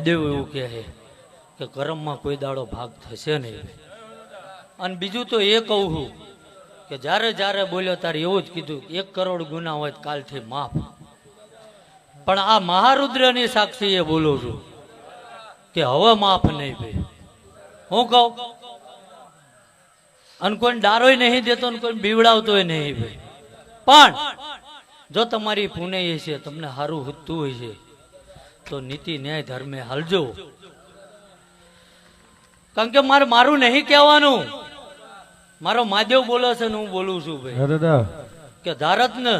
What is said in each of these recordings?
દેવ એવું કહે કે કરમમાં કોઈ દાડો ભાગ થશે નહીં. અને બીજું તો એ કહું છું કે જ્યારે જ્યારે બોલ્યો ત્યારે એવું જ કીધું એક કરોડ ગુના હોય કાલથી માફ. પણ આ મહારુદ્રની સાક્ષી એ બોલું છું કે હવે માફ નહીં ભાઈ. હું કહું? અને કોઈ ડારોય નહીં દેતો ને કોઈ બીવડાવતોય નહીં ભાઈ. પણ જો તમારી પુણે છે, તમને સારું હૂતું હોય છે તો નીતિ ન્યાય ધર્મે હાલજો. કારણ કે મારે મારું નહીં કહેવાનું. મારો માદેવ બોલે છે ને હું બોલું છું ભાઈ. કે ધારત ને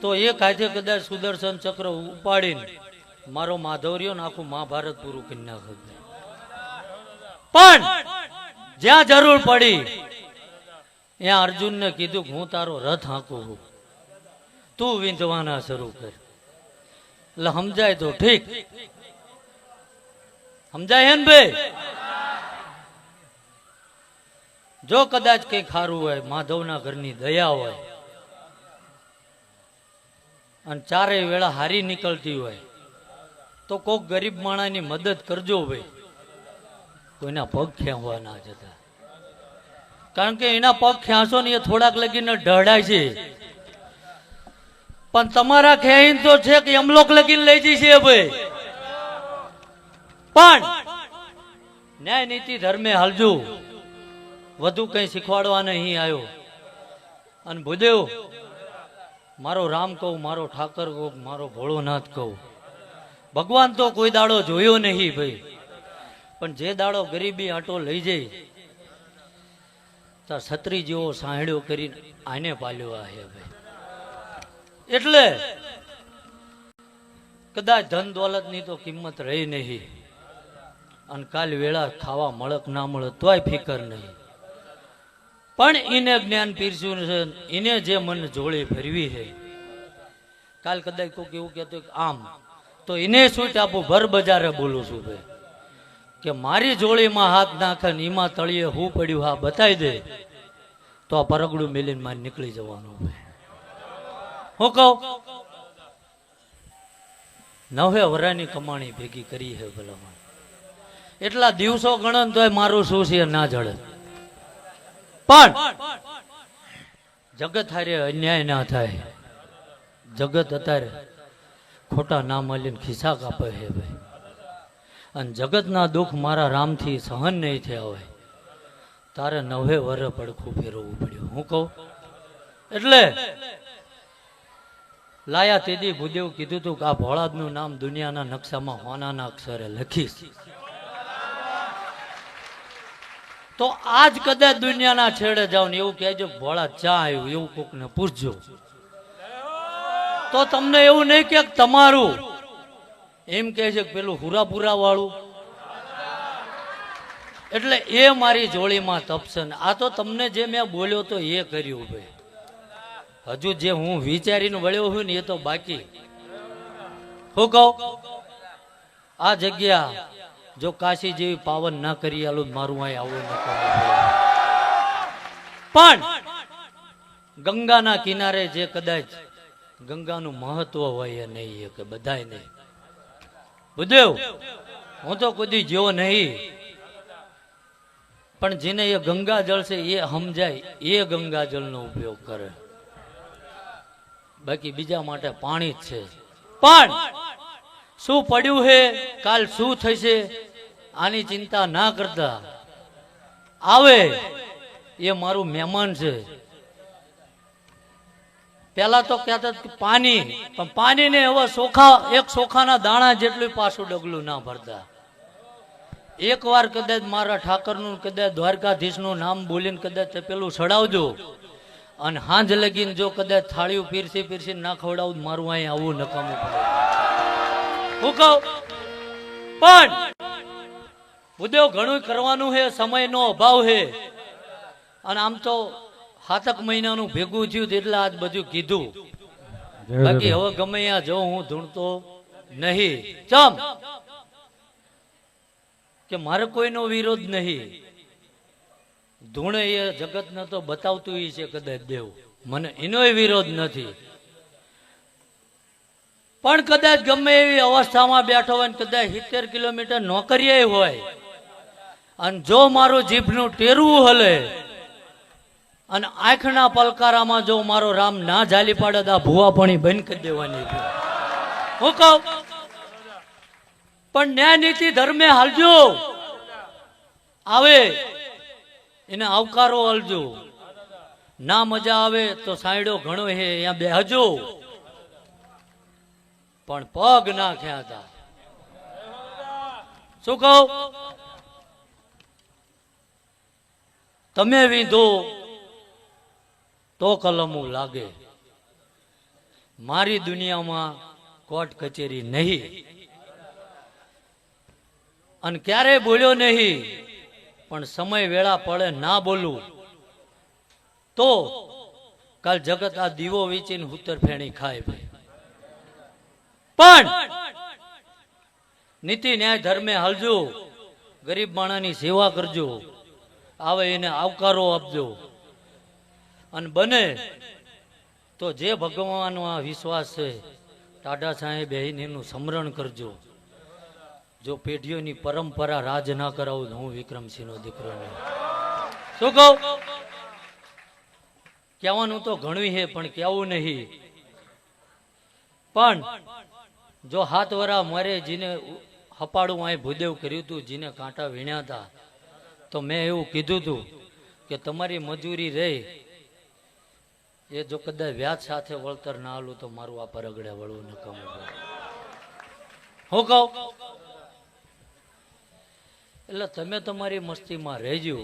તો એક હાથે કદાચ સુદર્શન ચક્ર ઉપાડીને મારો માધવર્યો ને આખું મહાભારત પૂરું કરી નાખે પણ જ્યાં જરૂર પડી ત્યાં અર્જુનને કીધું કે હું તારો રથ હાંકું તું વિંધવાના શરૂ કર. એટલે સમજાય તો ઠીક. સમજાય હે ને ભાઈ? જો કદાચ કઈ ખારું હોય, માધવના ઘરની દયા હોય, અને ચારેય વેળા હારી નીકળતી હોય, તો કોક ગરીબ માણાની મદદ કરજો ભાઈ. કોઈના પગ ખેંચવા ના જતા કારણ કે એના પગ ખેંચો ને એ થોડાક લગીને ઢળાય છે. પણ તમારા ખેંચીને તો છે કે અમલોક લગીને લઈ જશે ભાઈ પણ ન્યાય નીતિ ધર્મે હલજુ. વધુ કઈ શીખવાડવા નહીં આવ્યો અને ભૂદેવ, મારો રામ કહું, મારો ઠાકર કહું, મારો ભોળોનાથ કહું. ભગવાન તો કોઈ દાડો જોયો નહીં ભાઈ. પણ જે દાડો ગરીબી આટો લઈ જાય તો છત્રી જેવો સાંહડ્યો કરીને આને પાલ્યો આ હે ભાઈ. એટલે કદાચ ધન દોલતની તો કિંમત રહી નહીં. અને કાલ વેળા ખાવા મળક ના મળે તોય ફિકર નહીં. પણ એને જ્ઞાન પીરસ્યું છે એને જે મન જોડે ફેરવી છે. કાલ કદાચ કોઈક એવું કહેતો આમ, તો એને શું આપું ભર બજારે બોલું છું ભાઈ. કે મારી જોડીમાં હાથ નાખે ને એમાં તળીએ હું પડ્યું, હા, બતાવી દે. તો આ પરગડું મેલીને મારે નીકળી જવાનું ભાઈ હું કહું? નવે વરાની કમાણી ભેગી કરી હે ભલામણ. એટલા દિવસો ગણન તોય મારું શું છે ના જડે. પણ જગત હારે અન્યાય ના થાય. જગત અત્યારે ખોટા નામ અલીને ખિસ્સા કાપે હે ભાઈ. અને જગતના દુઃખ મારા રામથી સહન નહીં થયા હોય. તારે નવે વરે પડખું ફેરવવું પડ્યું. હું કહું? એટલે લાયા તેદી ભૂદેવ કીધું તું કે આ ભોળાદનું નામ દુનિયાના નકશામાં હોનાના અક્ષરે લખીશ. તો આજ કદાચ દુનિયાના છેડે જાવ ને એવું કહેજો ભોળા ચા આવ્યું, એવું કોકને પૂછજો. તો તમને એવું નહીં કે તમારું. એમ કહે છે કે પેલું હુરાપુરા વાળું એટલે એ મારી જોડીમાં તપશે આ તો તમને જે મેં બોલ્યો તો એ કર્યું ભાઈ. હજુ જે હું વિચારીને વળ્યો છું ને એ તો બાકી. હું કહું, આ જગ્યા જો કાશી જેવી પાવન ના કરી આલું મારું અહીં આવું પણ ગંગાના કિનારે જે કદાચ ગંગાનું મહત્વ હોય નહીં કે બધાય નહીં. બુદેવ હું તો કુદી જેવો નહીં. પણ જેને એ ગંગા જળ છે એ સમજાય, એ ગંગા જળનો ઉપયોગ કરે. બાકી બીજા માટે પાણી જ છે. પણ શું પડ્યું છે કાલ શું થશે? આની ચિંતા ના કરતા. આવે. એ મારું મહેમાન છે. પેલા તો કહેતા પાણી. પણ પાણીને હવે સોખા, એક સોખાના દાણા જેટલું પાછું ડગલું ના ભરતા. એક વાર કદાચ મારા ઠાકરનું, કદાચ દ્વારકાધીશનું નામ બોલીને કદાચ પેલું સડાવજો. અને હાંજ લગીને જો કદાચ થાળીઓ પીરસી પીરસી ના ખવડાવું મારું અહીં આવું નકામું પડે. હું કહું પણ ઉદ્યોગ ઘણું કરવાનું છે સમયનો અભાવ છે. અને આમ તો સાતક મહિનાનું ભેગું થયું એટલે આજ બધું કીધું. બાકી હવે ગમે ત્યાં જો હું ધૂણતો નહીં. ચમ! કે મારે કોઈનો વિરોધ નહીં. ધૂણે એ જગતને તો બતાવતું છે કદાચ દેવ. મને એનો વિરોધ નથી. પણ કદાચ ગમે એવી અવસ્થામાં બેઠો હોય કદાચ સિત્તેર કિલોમીટર નોકરીએ હોય, અને જો મારું જીભનું ટેરવું હલે, અને આંખના પલકારામાં જો મારો રામ ના જાલી પાડે તો આ ભૂવાપણી બંધ કરી દેવાની હું કહું, પણ ન્યાય નીતિ ધર્મે હાલજો. આવે. એને આવકારો હાલજો ના મજા આવે તો સાયડો ઘણો હે, અહીંયા બેહજો. પણ પગ ના ખ્યાતા શું કહું? તમે વીંધો તો કલમું લાગે. મારી દુનિયામાં કોર્ટ કચેરી નહીં. અને ક્યારેય બોલ્યો નહીં? પણ સમય વેળા પડે ના બોલવું. તો કાલ જગત આ દીવો વેચીને હુતર ફેણી ખાય ભાઈ. પણ નીતિ ન્યાય ધર્મે હાલજો, ગરીબ માણાની સેવા કરજો, આવે એને આવકારો આપજો. અને બને તો જે ભગવાનનો આ વિશ્વાસ છે, ટાટા સાહેબ એનું સમરણ કરજો. જો પેઢીઓની પરંપરા રાજ ના કરાવું હું વિક્રમસિંહનો દીકરો નહીં શું કહું? કહેવાનું તો ઘણું છે, પણ કહેવું નહીં. પણ જો હાથ વરા મારે જેને હપાડું અહીં ભૂદેવ કર્યું હતું જીને કાંટા વીણ્યા હતા તો મેં એવું કીધું હતું કે તમારી મજૂરી રહી. એ જો કદાચ વ્યાજ સાથે વળતર ના આલું તો મારું આ પરગડે વળવું ન કમું હું કહું? એટલે તમે તમારી મસ્તીમાં રહેજો.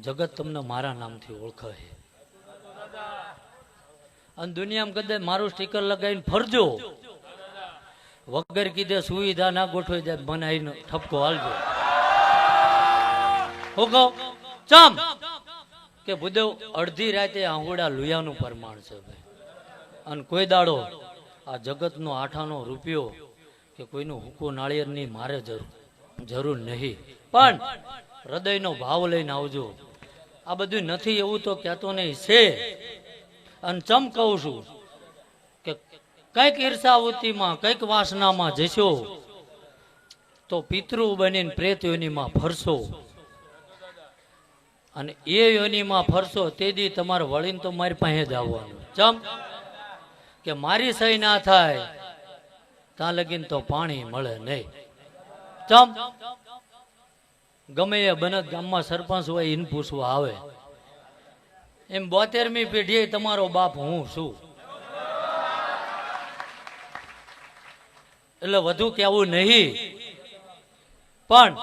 જગત તમને મારા નામથી ઓળખાય. અને દુનિયામાં કદાચ મારું સ્ટીકર લગાવીને ફરજો. વગર કીધે સુવિધા ના ગોઠવી જાય મને આવીને ઠપકો હાલજો ચમ. કે ભૂદેવ અડધી રાતે આંગોડા લુયાનું પ્રમાણ છે ભાઈ. અને કોઈ દાડો આ જગતનો આઠાનો રૂપિયો કે કોઈનું હુકુ નાળિયેરની મારે જરૂર જરૂર નહીં. પણ હૃદયનો ભાવ લઈને આવજો. આ બધું નથી એવું તો કહેતો નહીં છે. અને ચમ કહું છું કે કંઈક ઈર્ષાવૃત્તિમાં, કંઈક વાસનામાં જશો, તો પિતૃ બનીને પ્રેત યોનિમાં ફરશો. અને એ યોનિમાં ફરશો તે દી તમારે વળીને તો મારી પાસે જ આવવાનું. ચમ કે મારી સહી ના થાય. ત્યાં લગીન તો પાણી મળે નહીં. ગમે એ બનત ગામમાં સરપંચ હોય એને પૂછવા આવે. એમ બોતેરમી પેઢીએ તમારો બાપ હું છું? એટલે વધુ કહેવું નહીં. પણ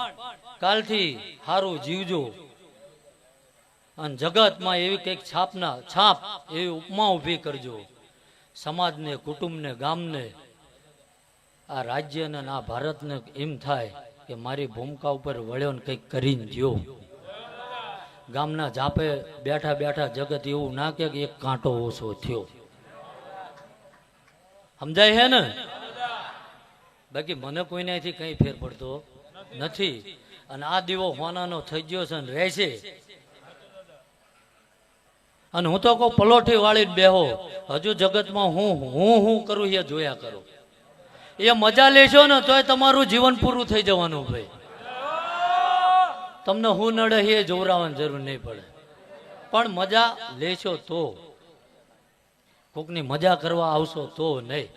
કાલથી સારું જીવજો. અને જગતમાં એવી કંઈક છાપના છાપ, એવી ઉપમા ઊભી કરજો. સમાજને, કુટુંબને, ગામને આ રાજ્યને ને આ ભારતને એમ થાય કે મારી ભૂમિકા ઉપર વળ્યો ને કંઈક કરીને દ્યો. ગામના જાપે બેઠા બેઠા જગત એવું ના કે એક કાંટો ઓછો થયો. સમજાય છે ને? બાકી મને કોઈનાથી કઈ ફેર પડતો નથી. અને આ દીવો હોનાનો થઈ ગયો છે ને રહેશે અને હું તો કહું પલોઠી વાળી બેહો. હજુ જગતમાં હું હું હું કરું એ જોયા કરો. એ મજા લેશો ને તોય તમારું જીવન પૂરું થઈ જવાનું ભાઈ. તમને હું નડે જોવરાવાની જરૂર નહીં પડે. પણ મજા લેશો તો. કોકની મજા કરવા આવશો તો નહીં.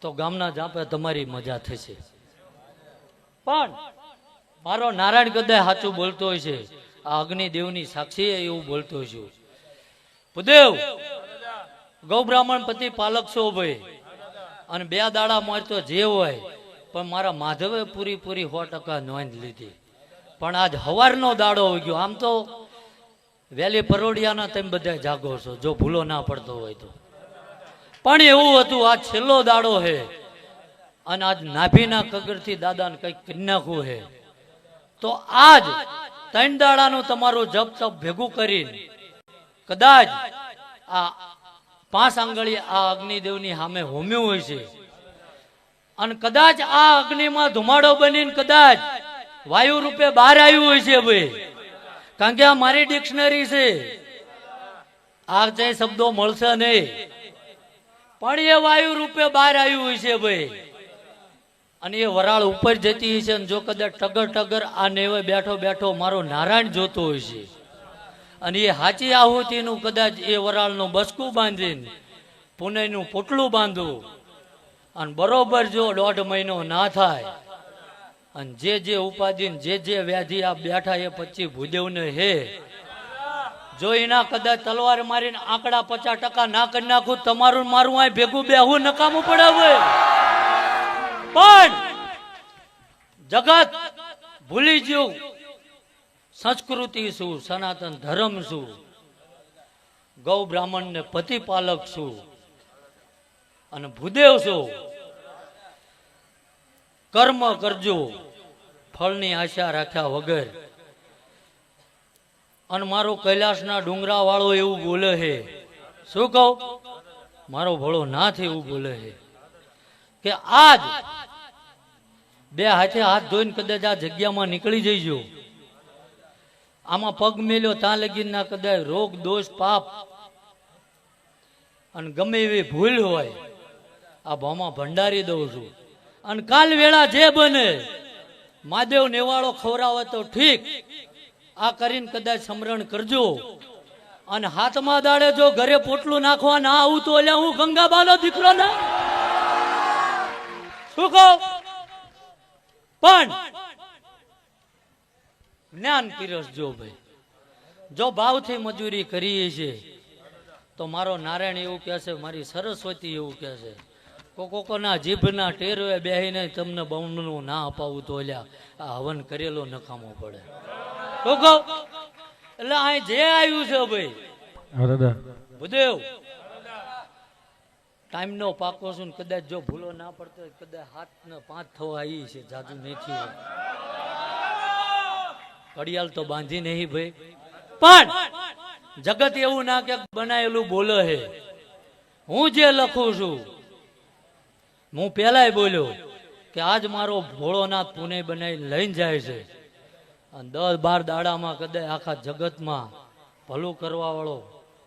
તો ગામના જાપે તમારી મજા થશે. પણ મારો નારાયણ કદાચ સાચું બોલતો હોય છે. આ અગ્નિદેવની સાક્ષી એવું બોલતો છું. ભૂદેવ, ગૌ બ્રાહ્મણ પતિ પાલક છો ભાઈ. અને બે દાડા મરતો જે હોય, પણ મારા માધવે પૂરી પૂરી સો ટકા નોંધ લીધી. પણ આજ હવારનો દાડો ઉગ્યો. આમ તો વેલી પરોડિયાના તમે બધા જાગો છો, જો ભૂલો ના પડતો હોય તો. પણ એવું હતું, આ છેલ્લો દાડો હે. અને આજ નાભીના કગરથી દાદાને કંઈક કરી નાખવું હે. તો આજ ત્રણ દાડાનું તમારું જપ તપ ભેગું કરીને કદાચ આ પાંચ આંગળી આ અગ્નિદેવની સામે હોમ્યું હોય છે. અને કદાચ આ અગ્નિમાં ધુમાડો બનીને કદાચ વાયુ રૂપે બહાર આવ્યું હોય છે ભાઈ. કારણ કે આ મારી ડિક્શનરી છે. આ જે શબ્દો મળશે નહીં. પણ એ વાયુ રૂપે બહાર આવ્યું હોય છે ભાઈ. અને એ વરાળ ઉપર જતી હોય છે અને જો કદાચ ટગર ટગર આ નેવે બેઠો બેઠો મારો નારાયણ જોતો હોય છે. અને એ હાચી આહુતિનું કદાચ એ વરાળનું બસકું બાંધીને પુનયનું પોટલું બાંધવું. અને બરોબર જો દોઢ મહિનો ના થાય, અને જે જે ઉપાધિ જે જે વ્યાધિ આ બેઠા એ પછી ભૂદેવને હે. જો એના કદાચ તલવાર મારીને આંકડા પચાસ ટકા ના કરી નાખું, તમારું મારું આ ભેગું બેહું નકામું પડે હવે પણ જગત ભૂલી ગયું. સંસ્કૃતિ શું સનાતન ધર્મ શું ગૌ બ્રાહ્મણ ને પતિપાલક શું અને ભૂદેવ શું કર્મ કરજો. ફળની આશા રાખ્યા વગર. અને મારો કૈલાસના ડુંગરા વાળો એવું બોલે છે. શું કહું? મારો ભળો નાથ એવું બોલે છે. કે આજ બે હાથે હાથ ધોઈને કદાચ આ જગ્યામાં નીકળી જઈજો આમાં પગ મેલ્યો ત્યાં લગી ના કદાચ રોગ, દોષ, પાપ. અને ગમે એવી ભૂલ હોય, આ ભામાં ભંડારી દઉં છું. અને કાલ વેળા જે બને, મહાદેવ નેવાળો ખવરાવે તો ઠીક. આ કરીને કદાચ સમરણ કરજો. અને હાથમાં દાડે જો ઘરે પોટલું નાખવા ના આવું તો એટલે હું ગંગાબાનો દીકરો ના? શું કહું? પણ જ્ઞાન પીરસજો ભાઈ. જો ભાવથી મજૂરી કરીએ છે તો મારો નારાયણ એવું કહે છે મારી સરસ્વતી એવું કહે છે કોકોના જીભના ટેરવે બેહીને તમને બમણું ના અપાવું તો અલ્યા આ હવન કરેલો નકામો પડે. કોકો? એટલે અહીં જે આવ્યું છે ભાઈ બુદેવ દાદા. ભૂદેવ ટાઈમ નો પાકો છું કદાચ જો ભૂલો ના પડતો કદાચ હાથ ને પાંચ થવા આવી છે જાદુ નહીં થયું હોય. ઘડિયાળ તો બાંધી નહીં ભાઈ. પણ જગત એવું ના કે બનાયેલું બોલે હે. હું જે લખું છું, હું પેલાય બોલ્યો કે આજ મારો ભોળોનાથ પુણે બનાવી લઈને જાય છે. અને દસ બાર દાડામાં કદાચ આખા જગતમાં ભલું કરવા વાળો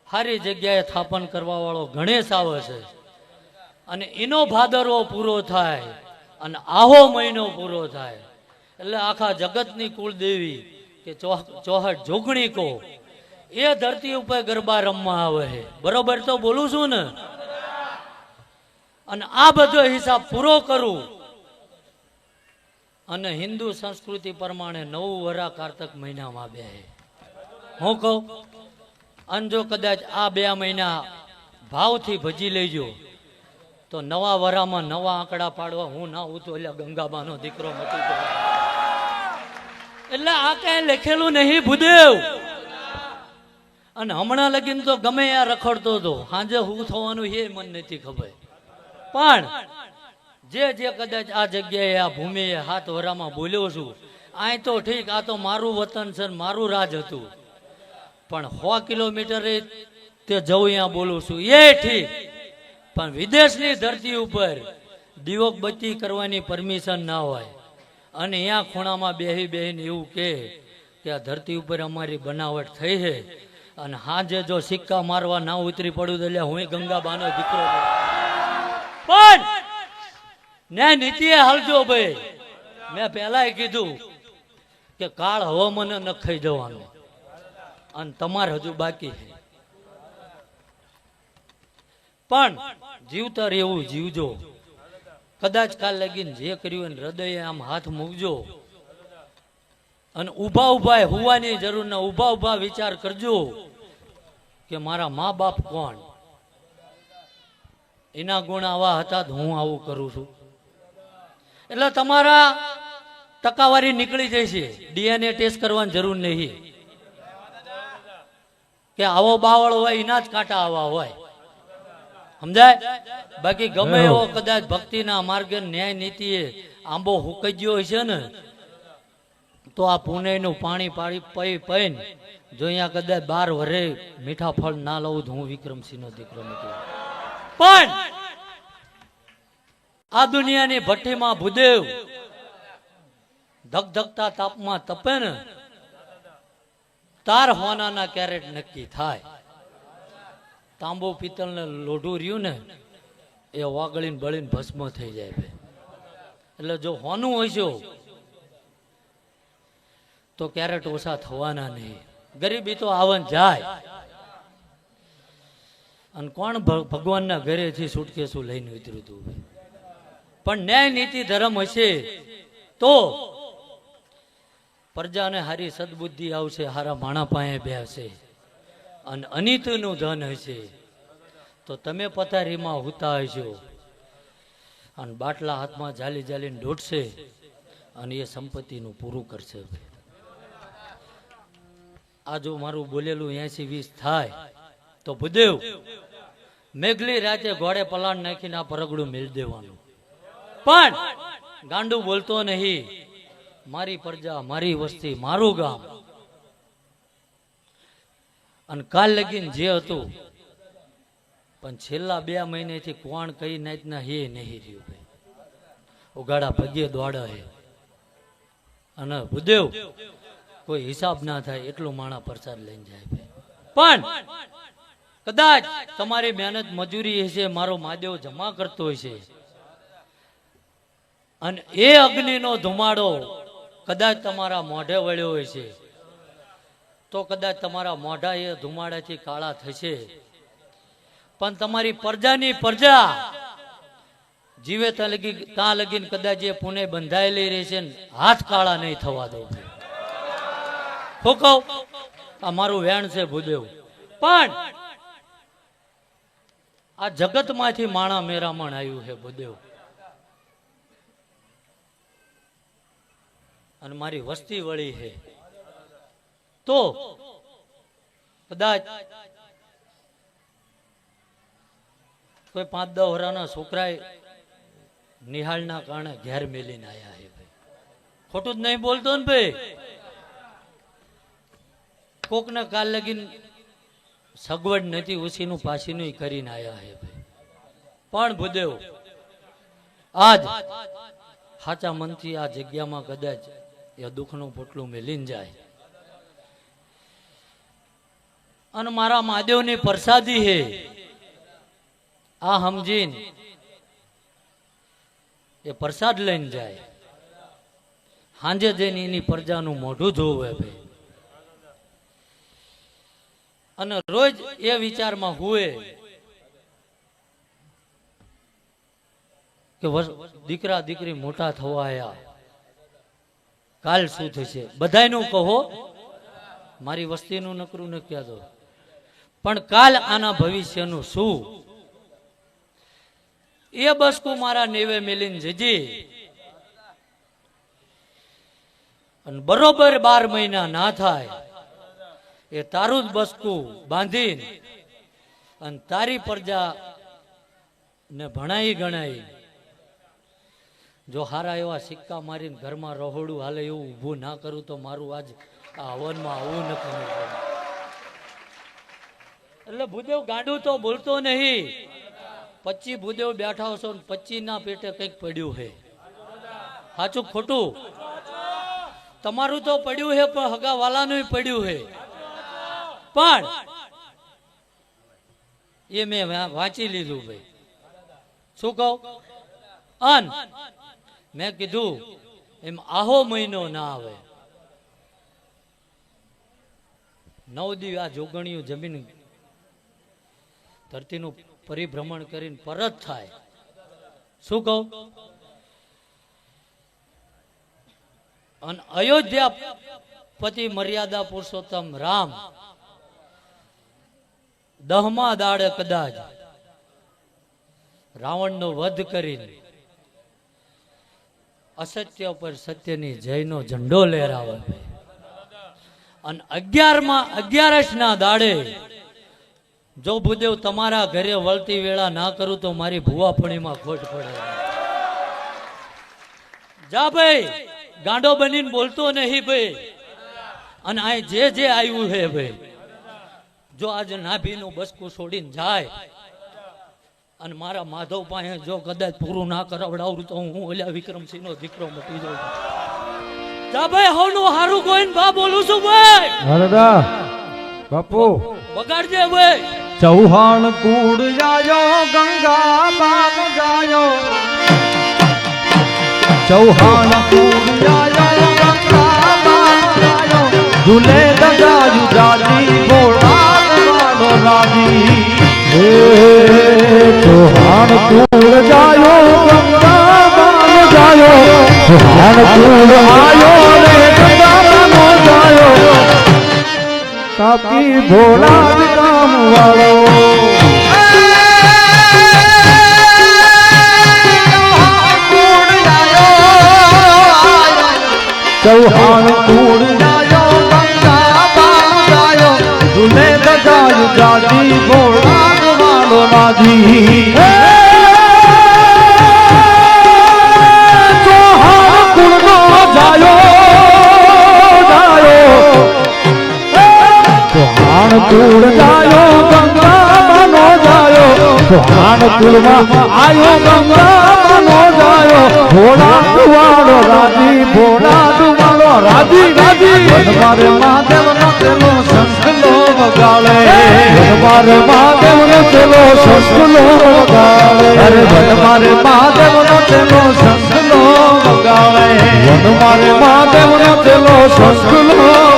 સારી જગ્યાએ સ્થાપન કરવા વાળો ગણેશ આવે છે. અને એનો ભાદરવો પૂરો થાય અને આહો મહિનો પૂરો થાય. એટલે આખા જગતની કુળદેવી કે ચોહ- ચોહટ જોગણી કો એ ધરતી ઉપર ગરબા રમવા આવે બરોબર તો બોલું છું ને? અને આ બધો હિસાબ પૂરો કરું અને હિન્દુ સંસ્કૃતિ પ્રમાણે નવું વરા કારતક મહિનામાં બે હું કહું, અને જો કદાચ આ બે મહિના ભાવથી ભજી લેજો, તો નવા વરામાં નવા આંકડા પાડવા હું ના ઉતો એટલે ગંગાબાનો દીકરો મટી ગયો. એટલે આ કઈ લખેલું નહીં, ભૂદેવ. અને હમણાં લગીન તો ગમે આ રખડતો હતો. સાંજે હું થવાનું એ મને નથી ખબર. પણ જે જે કદાચ આ જગ્યાએ, આ ભૂમિએ હાથ વરામાં બોલ્યો છું અહીં તો ઠીક, આ તો મારું વતન છે મારું રાજ હતું. પણ સો કિલોમીટરે તે જવું અહીંયા બોલું છું. એ ઠીક. પણ વિદેશની ધરતી ઉપર દીવોક બત્તી કરવાની પરમિશન ના હોય. અને અહીંયા ખૂણામાં બેહી બેહીને એવું કહે કે આ ધરતી ઉપર અમારી બનાવટ થઈ છે. અને હાજે જો સિક્કા મારવા ના ઉતરી પડું તો એટલે હું ગંગાબાનો દીકરો. પણ ને નીતિએ હાલજો ભાઈ. મેં પહેલાય કીધું કે કાળ હવામાન ન ખાઈ જવાનું. અને તમારે હજુ બાકી છે. પણ જીવતર એવું જીવજો. કદાચ કાલ લગીને જે કર્યું એને હૃદય આમ હાથ મૂકજો. અને ઊભા ઊભા હોવાની જરૂર ના, ઊભા ઊભા વિચાર કરજો કે મારા મા બાપ કોણ? એના ગુણ આવા હતા તો હું આવું કરું છું. એટલે તમારા ટકાવારી નીકળી જશે. ડીએનએ ટેસ્ટ કરવાની જરૂર નહીં. કે આવો બાવળ હોય એના જ કાંટા આવા હોય. સમજાય? બાકી ગમે એવો કદાચ ભક્તિના માર્ગે ન્યાય નીતિએ આંબો હુકાઈ ગયો હશે ને તો આ પુણેનું પાણી પાડી પઈ પઈને જો અહીંયા કદાચ બાર વરે મીઠા ફળ ના લઉં તો હું વિક્રમસિંહ નો દીકરો પણ આ દુનિયાની ભઠ્ઠીમાં ભૂદેવ ધકધકતા તાપમાં તપે ને તાર હોનાના કેરેટ નક્કી થાય. તાંબુ પિત્તલ ને લોઢું રહ્યું ને, એ વાગળીને બળીને ભસ્મ થઈ જાય ભાઈ. એટલે જો હોનું હોય છે તો કેરેટ ઓછા થવાના નહીં. ગરીબી તો આવન જાય. અને કોણ ભગવાનના ઘરેથી સુટકેસું લઈને ઉતર્યું હતું? પણ ન્યાય, નીતિ, ધર્મ હશે તો પ્રજાને હારી સદબુદ્ધિ આવશે, હારા માણા પાસે બેહશે અને અનિતનું ધન હશે. તો તમે પથારીમાં હુતા હશો. અને બાટલા હાથમાં જાલી જાલીને દોડશે અને એ સંપત્તિનું પૂરું કરશે. આ જો મારું બોલેલું એસી વીસ થાય, તો ભૂદેવ, મેઘલી રાતે ઘોડે પલાણ નાખીને આ પરગડું મેળ દેવાનું. પણ ગાંડું બોલતો નહીં. મારી પ્રજા, મારી વસ્તી, મારું ગામ. અને કાલ લગીન જે હતું, પણ છેલ્લા બે મહિનેથી કોણ કઈ નાતના હે નહીં રહ્યું ભાઈ. ઉગાડા પગે દોડે હે. અને ભૂદેવ, કોઈ હિસાબ ના થાય એટલું માણા પ્રસાદ લઈને જાય ભાઈ. પણ કદાચ તમારી મહેનત મજૂરી હશે, મારો મહાદેવ જમા કરતો હશે. અને એ અગ્નિનો ધુમાડો કદાચ તમારા મોઢે વળ્યો હશે. તો કદાચ તમારા મોઢા એ ધુમાડાથી કાળા થશે. પણ તમારી પ્રજાની પ્રજા જીવે ત્યાં લગી ત્યાં લગીને કદાચ એ પુણે બંધાયેલી રહેશે હાથ કાળા નહીં થવા દો હું કહું આ મારું વેણ છે ભૂદેવ. પણ આ જગતમાંથી માણા મેરામણ આવ્યું છે ભૂદેવ. અને મારી વસ્તી વળી છે તો કદાચ કોઈ પાંચ દસ વરાના છોકરાએ નિહાળના કારણે ઘેર મેલીને આવ્યા છે ભાઈ. ખોટું જ નહીં બોલતો ને ભાઈ. કોકને કાલ લગીન સગવડ નથી ઉસીનું પાછીનું કરીને આયા છે ભાઈ. પણ ભૂદેવ, આજ સાચા મનથી આ જગ્યામાં કદાચ એ દુઃખનું પોટલું મેલીને જાય. અને મારા મહાદેવની પ્રસાદી હે. આ સમજીન એ પ્રસાદ લઈને જાય. હાંજે જઈને એની પ્રજાનું મોઢું ભાઈ અને રોજ એ વિચારમાં હુએ કે દીકરા દીકરી મોટા થવાયા કાલ શું થશે? બધાનું કહો. મારી વસ્તીનું નકરું ન કહેતો પણ કાલ આના ભવિષ્યનું શું? એ બસકું મારા નેવે મેલીને જજી. અને બરોબર બાર મહિના ના થાય, એ તારું જ બસકું બાંધીને અને તારી પ્રજા ને ભણાઈ ગણાઈ. જો હારા એવા સિક્કા મારીને ઘરમાં રહોડું હાલે એવું ઊભું ના કરું તો મારું આજ આ હવનમાં આવું ન કરવું પડે એટલે ભૂદેવ ગાંડું તો બોલતો નહીં. પચી ભૂદેવ બેઠા હશો પચી ના પેટે કંઈક પડ્યું છે સાચું ખોટું? તમારું તો પડ્યું હે, પણ હગા વાલાનું પડ્યું હે. પણ એ મેં વાંચી લીધું ભાઈ. શું કહું? અન મેં કીધું, એમ આહો મહિનો ના આવે. નવ દી આ જોગણીયું જમીન ધરતીનું પરિભ્રમણ કરીને પરત થાય. શું કહું? અને અયોધ્યા પતિ મર્યાદા પુરુષોત્તમ રામ દહમા દાડે કદાચ રાવણનો વધ કરીને અસત્ય પર સત્યની જયનો ઝંડો લહેરાવે. અને અગિયારમાં અગિયારસ ના દાડે જો ભૂદેવ તમારા ઘરે વળતી વેળા ના કરું તો મારી ભૂવાફણીમાં ખોટ પડે જા ભાઈ ગાંડો બનીને બોલતો નહીં ભાઈ. અને આ જે જે આવ્યું છે ભાઈ. જો આજે નાભીનું બસકું છોડીને જાય અને મારા માધવ પાસે જો કદાચ પૂરું ના કરાવડાવું તો હું ઓલા વિક્રમસિંહ નો દીકરો મટી જાઉં. જા ભાઈ હવનું હારું કોઈને બા બોલું છું ભાઈ. હા બાપુ. વગાડજે ભાઈ. ચૌહાણ કૂડ જાયો ગંગા બાપ જાયો ચૌહાણ કૂડ જાયો ગંગા બાપ જાયો ઝૂલે દગા જાજી ભોળા વાલો રાજી હે ચૌહાણ કૂડ જાયો ગંગા બાપ જાયો ચૌહાણ કૂડ આયો રે ગંગા બાપ જાયો તાકી ભોળા વાળો. ચૌહાણ કુળ ઝૂલે દગાયું જાજી ભોળા વાળો રાજી કુળ જાયો ગંગાનો જાયો. સુહાણ કુળમાં આયો ગંગાનો જાયો. ભોળા દુવાળો રાજી ભોળા દુવાળો રાજી રાજી. વનમારે મહાદેવ નો તેલો સંસ્કલો વગાડે. વનમારે મહાદેવ નો તેલો સંસ્કલો વગાડે. અરે વનમારે મહાદેવ નો તેલો સંસ્કલો વગાડે. વનમારે મહાદેવ નો તેલો સંસ્કલો વગાડે